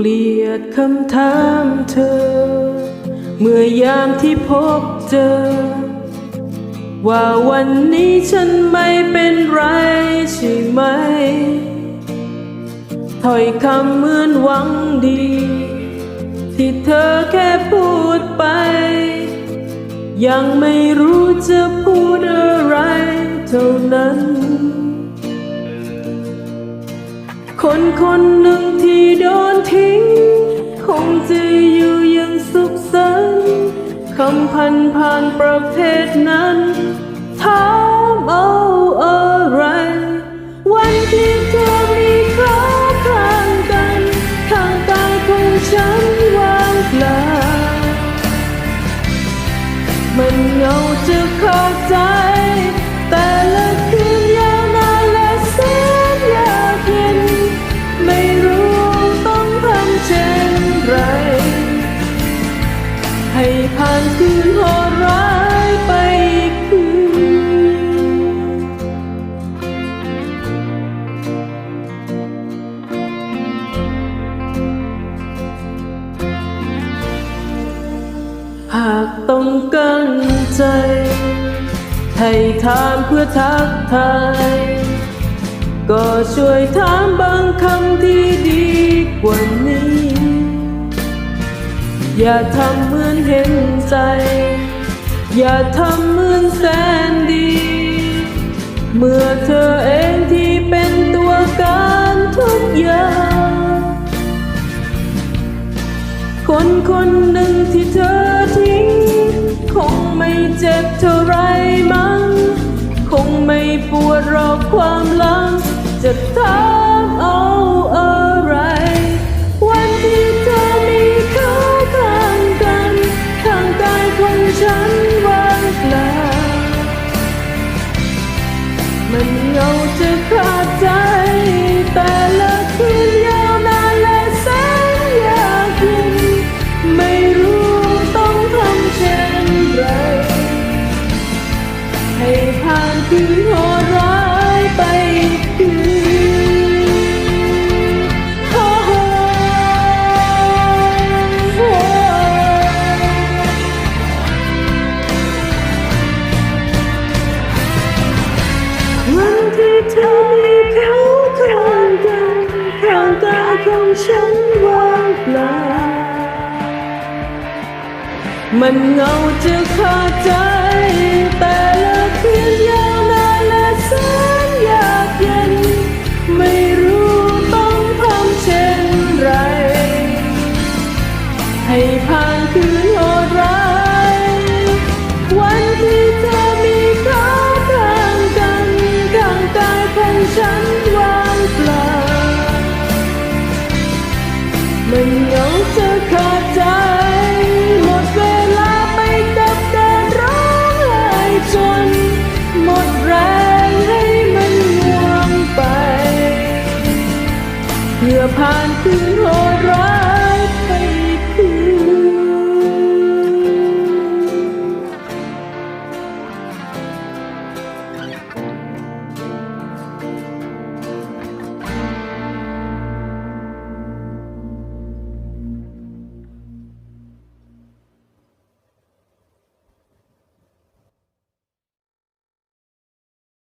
เกลียดคำถามเธอ เมื่อยามที่พบเจอ ว่าวันนี้ฉันไม่เป็นไรใช่ไหมถ้อยคำเหมือนหวังดี ที่เธอแค่พูดไป ยังไม่รู้จะพูดอะไรเท่านั้น คนคนหนึ่งที่โดนทิ้ง คงจะอยู่ยังสุขสันต์คำพันผ่านประเภทนั้นถามเอาอะไร วันที่เธอมีเขาข้างกันข้างกายของฉันว่างเปล่ามันเหงาจะเข้าใจากต้องกั้นใจ ให้ถามเพื่อทักทาย ก็ช่วยถามบางคำที่ดีกว่านี้ อย่าทำเหมือนเห็นใจ อย่าทำเหมือนแสนดี เมื่อเธอเองที่เป็นตัวการทุกอย่างคนคนหนึ่งที่เธอ คงไม่เจ็บเท่าไรมั้ง คงไม่ปวดรอกความหลังจะถามเอา ให้ผ่านคืนโหดร้ายไปอีกคืนโอ้โหโอ้วันที่เธอมีเขาข้างกันข้างกายของฉันว่างเปล่ามันเงาจะขาดใจ เงาเธอขาใจ หมดเวลาไปกับแดดร้องไห้จน หมดแรงให้มันง่วงไป เพื่อผ่านคืน